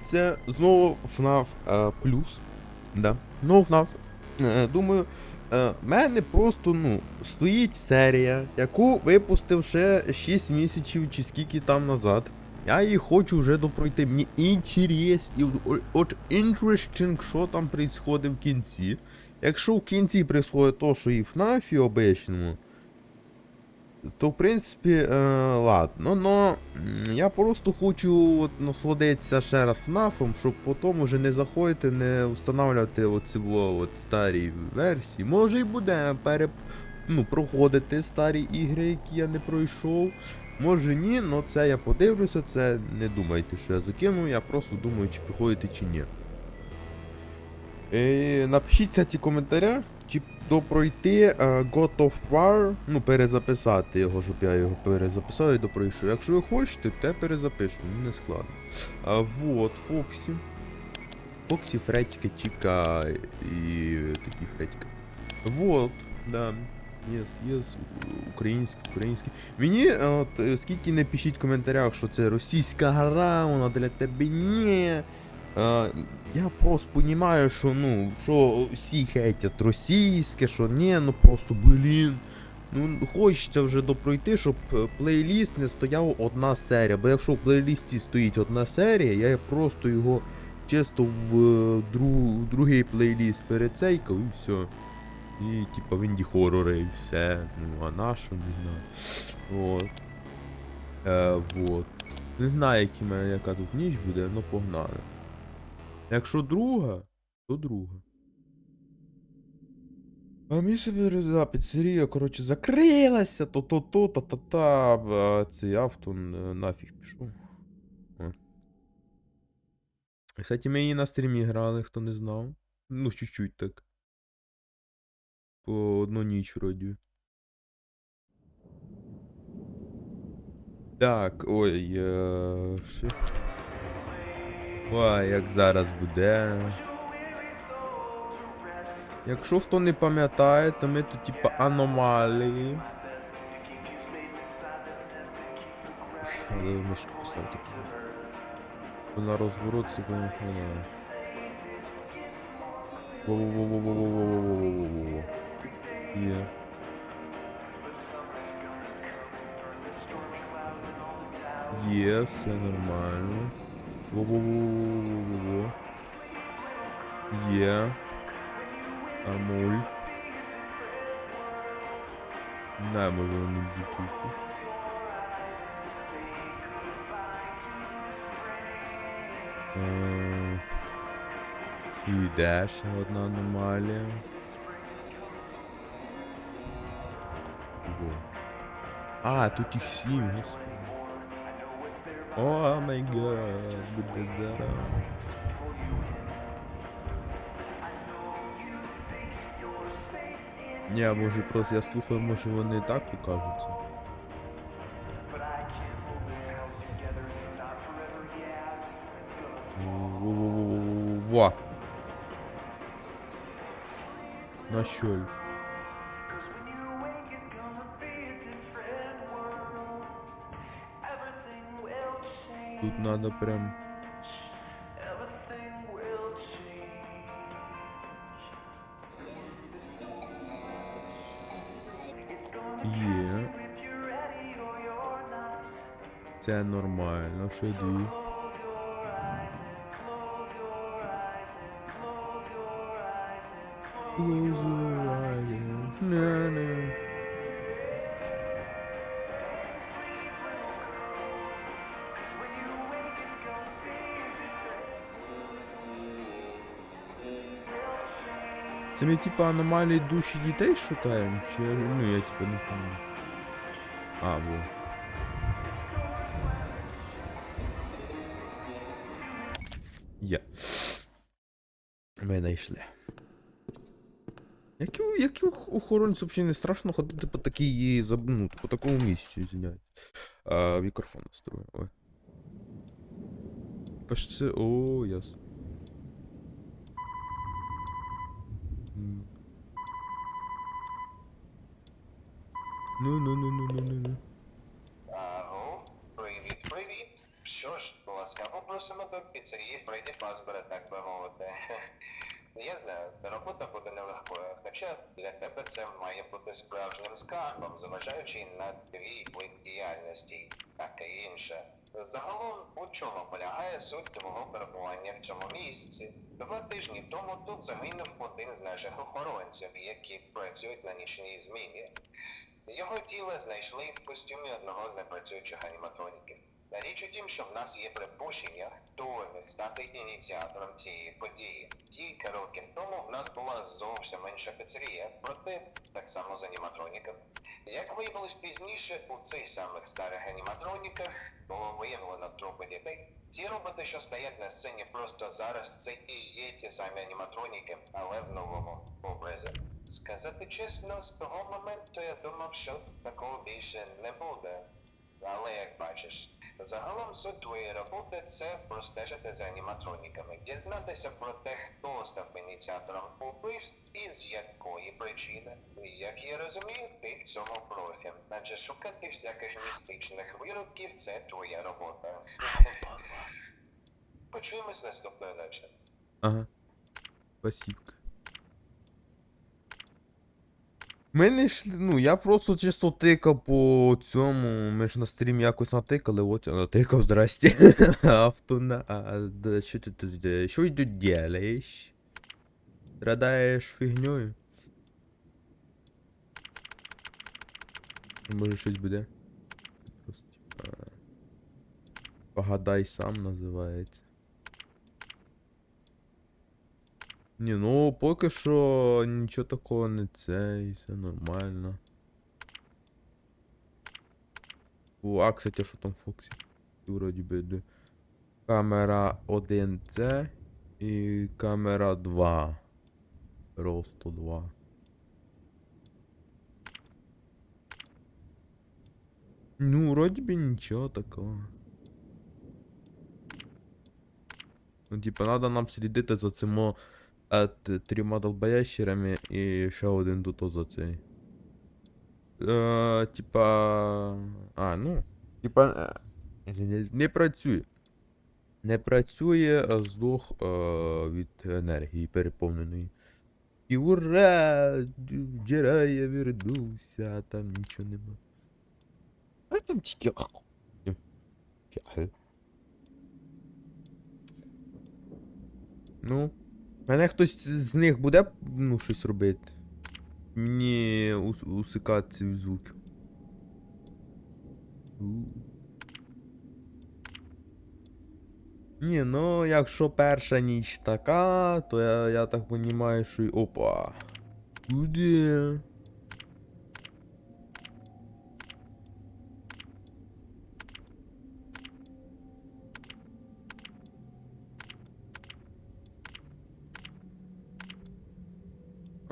Це знову FNAF е, плюс. Да. Ну, FNAF. Е, Думаю, е, в мене просто ну, стоїть серія, яку випустив ще 6 місяців чи скільки там назад. Я її хочу вже допройти. Мені інтерес, і от interesting, що там відбувається в кінці. Якщо в кінці відбувається то, що і в FNAF обичному, то в принципі, е, ладно, но я просто хочу от, насладитися ще раз FNAF, щоб потім уже не заходити, не встановлювати оці старі версії. Може і буде переп... ну, проходити старі ігри, які я не пройшов. Може ні, але це я подивлюся, це не думайте, що я закину, я просто думаю, чи проходити чи ні. Е, напишіть ці коментаря, чи допройти е, God of War, ну перезаписати його, щоб я його перезаписав і допройшов. Якщо ви хочете, те перезапишу, мені не складно. А, вот, Фоксі. Фоксі, Фредька, Чіка і такі Фредька. Вот, да. Єс, єс, український, український. Мені, е, от, е, скільки не пишіть в коментарях, що це російська гра, вона для тебе ні. Я просто розумію, що ну, що всі хейтять російське, що ні, ну просто блін. Ну, хочеться вже допройти, щоб е, плейліст не стояв одна серія. Бо якщо в плейлісті стоїть одна серія, я просто його чисто в е, дру, другий плейліст перецейкав і все. І типа в інді хорори і все. Ну, а нашу, не знаю. От. Е, вот. Не знаю, які мене яка тут ніч буде, ну погнали. Якщо друга, то друга. А себе да, піцерія, коротше, закрилася, то-то-то, та-та-та. а Цей автон е, нафіг пішов. Кстати, ми її на стрімі грали, хто не знав. Ну, чуть-чуть так. По одну ніч вроді. Так, ой, е... Ой, як зараз буде. Якщо хто не пам'ятає, то ми тут типа аномалії. Але мишку поставити. На розворот це, конечно, не. Во-во-во-во-во-во-во-во-во-во-во-во. Є. Є, все нормально. Во-во-во-во-во-во-во. Є. Амуль. Не, може вони будуть тут. Е, І йде ще одна аномалія. Во. А, тут їх сім, господи. О май гад, буде зараз. Ні, може просто я слухаю, може вони і так покажуться. Во. На щель. Тут надо прям... Є. Це нормально, ще дві. Close Це ми типа аномалії душі дітей шукаємо? Чи я- ну я типа не пам'ятаю. А, во. Є. Ми знайшли. Як, у- як охоронцю взагалі не страшно ходити по такій, ну, по такому місці, звиняюсь. А, мікрофон настрою. Ой. Паш це. О, ясно. Ну, ну, ну, ну, ну, ну, ну. Аго, привіт, привіт. Що ж, ласкаво просимо до піцерії Фредді Фазбера, так би мовити. Я знаю, робота буде нелегкою, хоча для тебе це має бути справжнім скарбом, зважаючи на твій вид діяльності, таке інше. Загалом, у чому полягає суть твого перебування в цьому місці? Два тижні тому тут загинув один з наших охоронців, які працюють на нічній зміні. Його тіло знайшли в костюмі одного з непрацюючих аніматроніків. Річ у тім, що в нас є припущення, хто міг стати ініціатором цієї події. Кілька років тому в нас була зовсім інша піцерія, проте так само з аніматроніком. Як виявилось пізніше, у цих самих старих аніматроніках було виявлено трупи дітей. Ті роботи, що стоять на сцені просто зараз, це і є ті самі аніматроніки, але в новому образі. Сказати чесно, з того моменту я думав, що такого більше не буде. Але як бачиш, загалом суть твоєї роботи це простежити за аніматроніками, дізнатися про те, хто став ініціатором убивств і з якої причини. Як я розумію, ти в цьому профі, адже шукати всяких містичних виродків це твоя робота. Почуємось наступної ночі. Ага. Спасибо. Ми не йшли, ну я просто чисто тикав по цьому. Ми ж на стрім якось натикали, от я натикав, здрасте. Автона. Що ти тут? Що ти тут делаєш? Страдаєш фігньою? Може щось буде? Просто, Погадай сам називається. Ні, ну поки що нічого такого не це, і все нормально. О, а, кстати, що там Фоксі? Вроді би. Камера 1C і камера 2. Просто 2. Ну, вроді би нічого такого. Ну, типа, надо нам слідити за цим е, т- трьома долбоящерами і ще один тут за цей. Е, типа. А, ну. Типа. е, Не, не працює. Не працює, а здох е, від енергії переповненої. І ура! Вчора я вернувся, а там нічого нема. А там тільки. Ну. Мене хтось з них буде ну, щось робити. Мені ус усикати цей звук. Ні, ну якщо перша ніч така, то я, я так розумію, що й. Опа. Куди?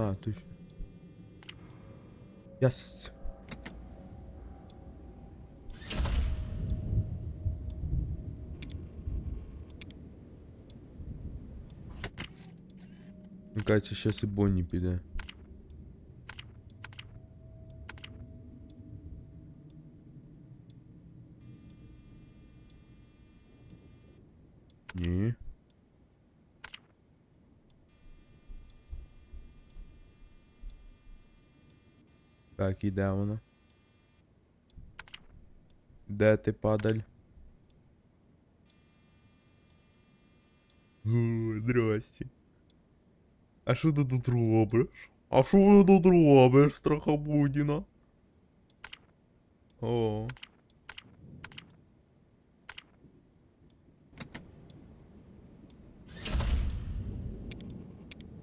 А, точно. Яс. Мені кажеться, щас і Бонні Так, іде вона. Де ти падаль? О, здрасте. А що ти тут робиш? А що ти тут робиш, страхобудіна? О.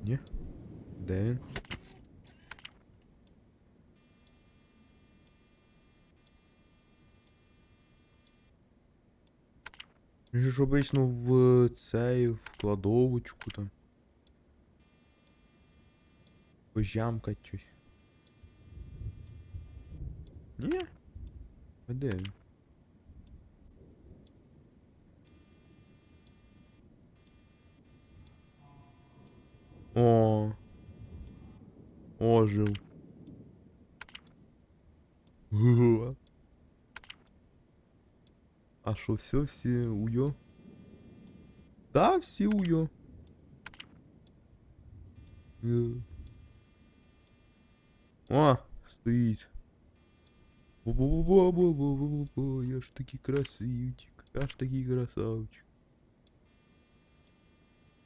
Ні? Де він? Він же ж обично в цей, в кладовочку там. Пожамкать щось. Ні? А де він? О. Ожив. Гу. А що, все, всі уйо? Да, всі уйо. Е. О, стоїть. Бо-бо-бо-бо-бо-бо-бо, я ж такий красивчик, я ж такий красавчик.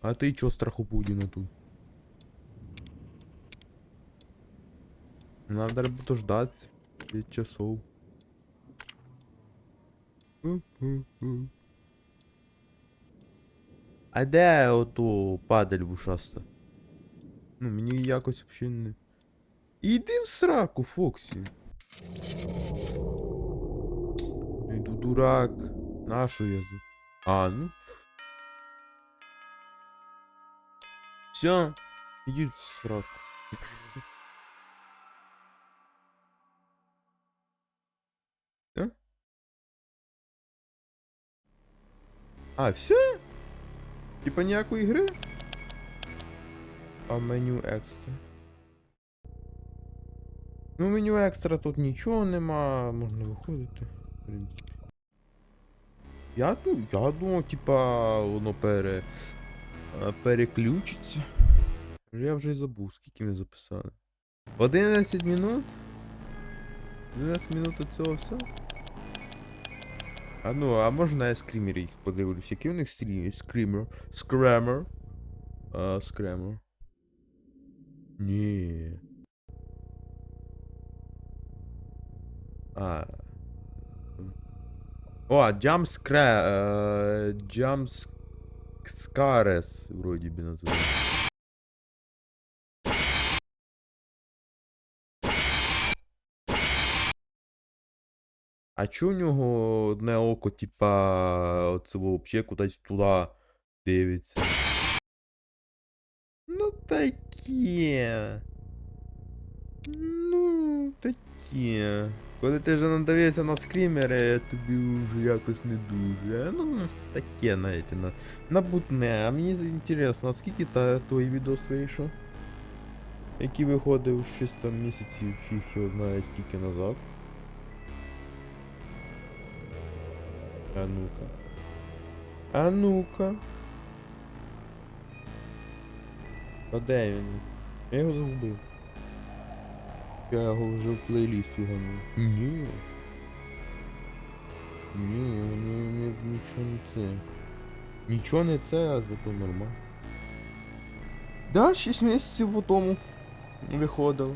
А ти чо страхопудіна тут? Надо буде ждать 5 часов. А де ото падаль вушаста? Ну, мені якось взагалі не. Іди в сраку, Фоксі. Йду дурак. Нашу я за. А, ну. Все, иди в сраку. А, все? Типа ніякої гри? А меню екстра. Ну, меню екстра тут нічого нема, можна виходити, в принципі. Я, ду- я думав, типа, воно пере. переключиться. Я вже й забув, скільки ми записали. 11 минут? 11 минут от цього все? А ну, а можна я скрімері їх подивлюсь? Який у них стрім? Скрімер? Скремер? А, скремер. Ні. А. О, Джамскре. Джамскарес, вроді би називається. А чо у нього одне око, типа, оце взагалі кудись туди дивиться? Ну таке. Ну, таке. Коли ти вже надивився на скрімери, тобі вже якось не дуже. Ну, таке, знаєте, на, на бутне. А мені інтересно, скільки та твій відос вийшов? Який виходив щось там місяців, фіг його знає скільки назад. А ну-ка. А ну-ка. А де він? Я його загубив. Я його вже в плейліст виганув. Ні. Ні, ні, ні, нічого не це. Нічого не це, а зато нормально. Да, 6 місяців по тому виходило.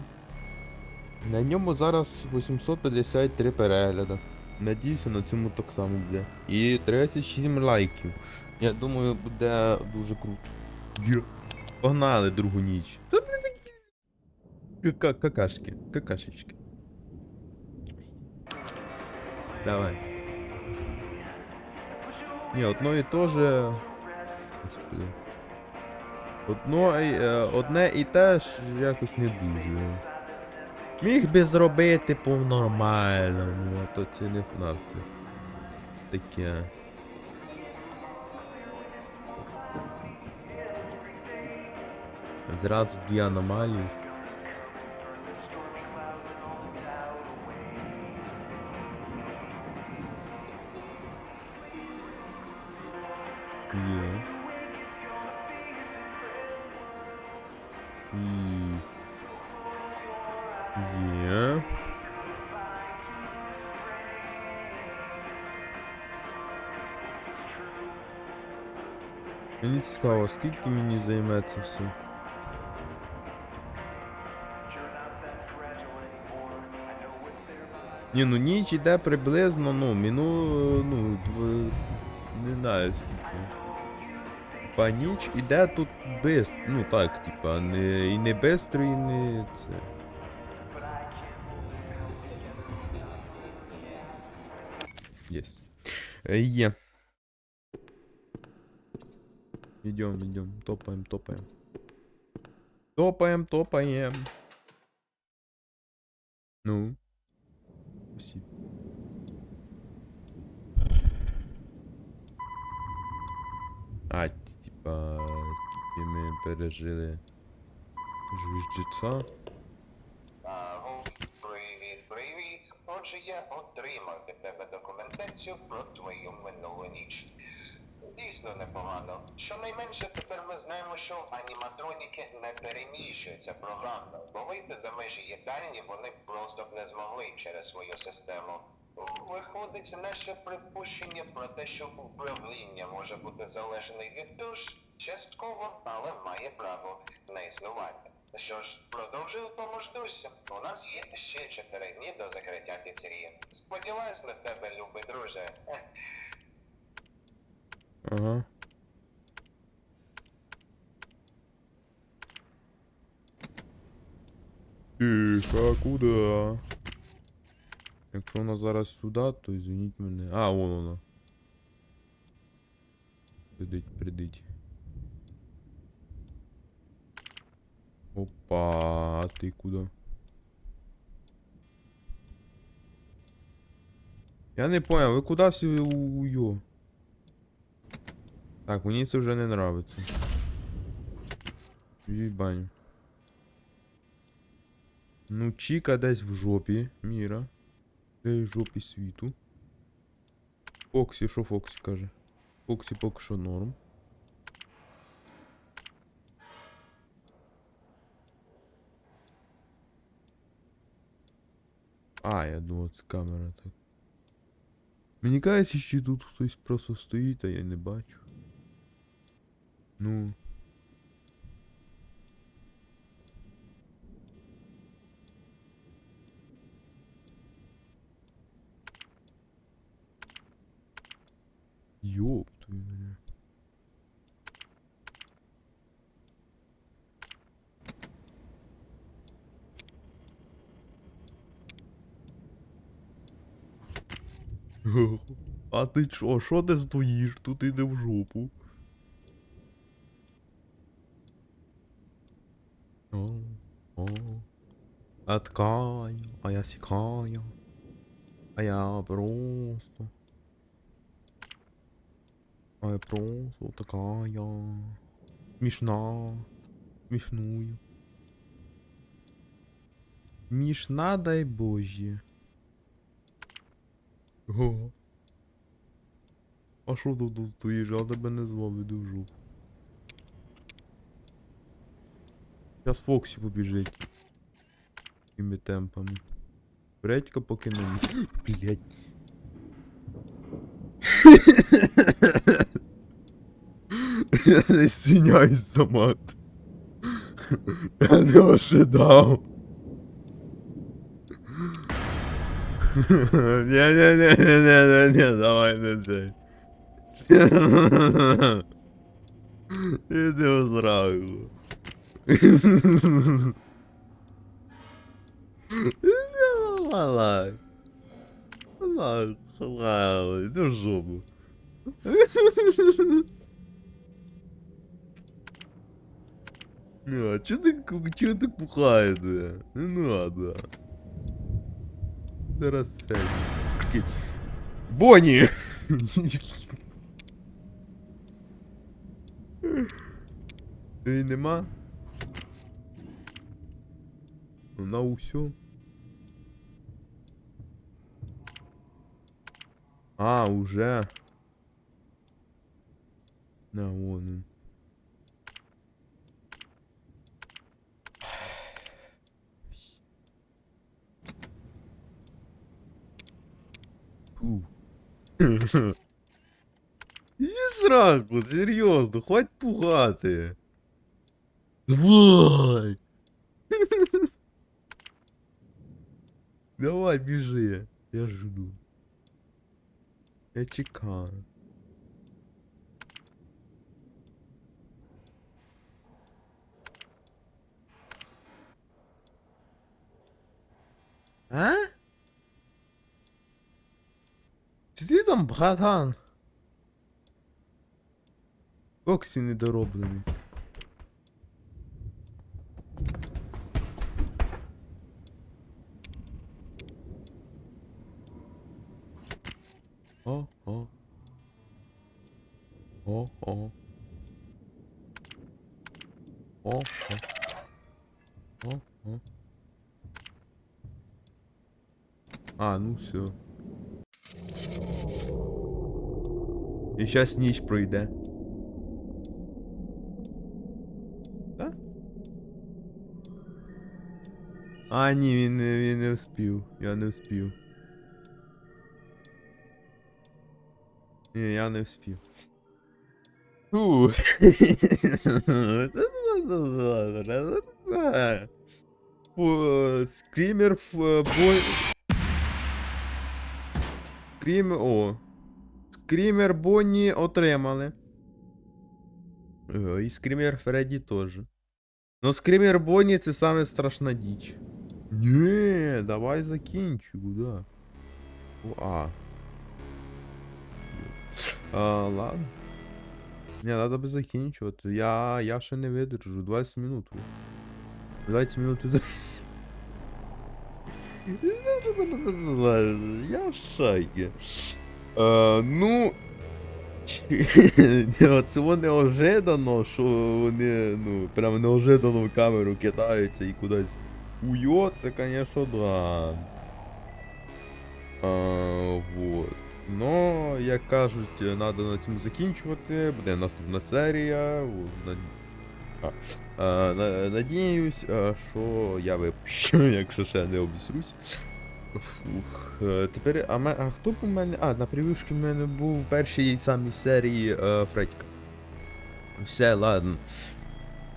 На ньому зараз 853 перегляди. Надіюся, на цьому так само буде. І 37 лайків. Я думаю, буде дуже круто. Погнали другу ніч. Тут не такі. Кака- Какашки. Какашечки. Давай. Ні, одно і то же. Господи. Одно, і, е, одне і те ж якось не дуже. Міг би зробити по-нормальному, а то це не ФНАФ, це таке. Зразу дві аномалії. Є. Мені цікаво, скільки мені займе все. Ні, ну ніч іде приблизно, ну, міну, ну, не знаю скільки. Типа ніч іде тут без, ну так, типа, не, і не бистро, і не це. Есть. Э, Е. Идем, идем, топаем, топаем. Топаем, топаем. Ну. Спасибо. А, типа, ми пережили жужджиця. Отже, я отримав від тебе документацію про твою минулу ніч. Дійсно непогано. Щонайменше тепер ми знаємо, що аніматроніки не переміщуються програмно, бо вийти за межі їдальні вони просто б не змогли через свою систему. Виходить, наше припущення про те, що управління може бути залежне від душ, частково, але має право на існування. Що ж, продовжую в тому ж дусі. У нас є ще чотири дні до закриття піцерії. Сподіваюсь на тебе, любий друже. Ех, Ага. Тихо, а куда? Якщо вона зараз сюди, то извиніть мене. А, вон вона. Придить, придить. Опа, а ти куди? Я не понял, ви куди всі уйо? Так, мені це вже не нравиться. Йдіть баню. Ну, Чіка десь в жопі, Міра. Десь в жопі світу. Фоксі, що Фоксі каже? Фоксі поки що норм. А, я думав, це камера так. Мені кажеться, що тут хтось просто стоїть, а я не бачу. Ну. А ти чо? Що ти стоїш? Тут іде в жопу. О, о. А ткаю, а я сікаю. А я просто. А я просто такая. Смешна. Смешную. Смешна, дай боже. О. А що тут стоїш? Я тебе не звав, іди в. Зараз Фоксі побіжить. Такими темпами. Редька поки не. Блять. Я не стіняюсь за мат. Я не ожидав. Не-не-не-не-не-не, давай не цей. Іди в зраку. Лалай. Лалай. Лалай. Іди в жопу. Ну, а чё ты, ку- чё ты пухаешь-то? Не надо. Блядь. Бонни! Її нема? Вона усю. А, уже. На, вон он. Фу. Іди сраку, серйозно, хватит пугати. Давай. Давай, біжи. Я жду. Я чекаю. А? Ти там, братан? Фоксі недороблений. О, о. О, о. О, о. О, о. А, ну все. И сейчас ніч пройде. да? А, ні, він не він не вспів. Я не вспів. Ні, я не вспів. Фу. Бой. Скример, О. Скрімер Бонні отримали. О, І Скрімер Фредді теж. Ну, Скрімер Бонні це саме страшна діч. Ні, давай закінчу? О, А. А, ладно. Не, надо би закінчувати. Я, я ще не видержу. 20 минут. 20 минут. Я в шайке. Е, ну. Це вони неожиданно, що вони, ну, прям неожиданно в камеру кидаються і кудись. Уйо, це, конечно, да. А, вот. Но, як кажуть, треба на цьому закінчувати. Буде наступна серія. А, а, надіюсь, що я випущу, якщо ще не обісрусь. Фух. е, Тепер, а, а хто б у мене. А, на прев'юшки в мене був в першій самій серії е, Фредька. Все, ладно.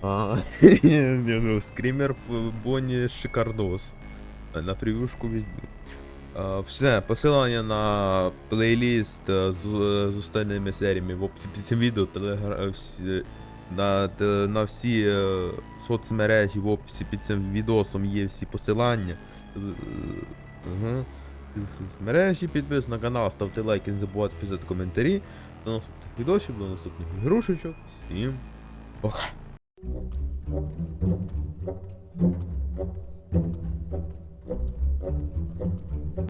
А, ну, скрімер в Бонні шикардос. Е, На прев'юшку візьму. А, Все, посилання на плейліст е, з, з остальними серіями в описі під цим відео, телегра... на, на всі е, соцмережі в описі під цим відосом є всі посилання. Угу. Мережі підпис на канал, ставте лайки, не забувайте писати коментарі. До наступних відосів, до наступних ігрушечок. Всім пока.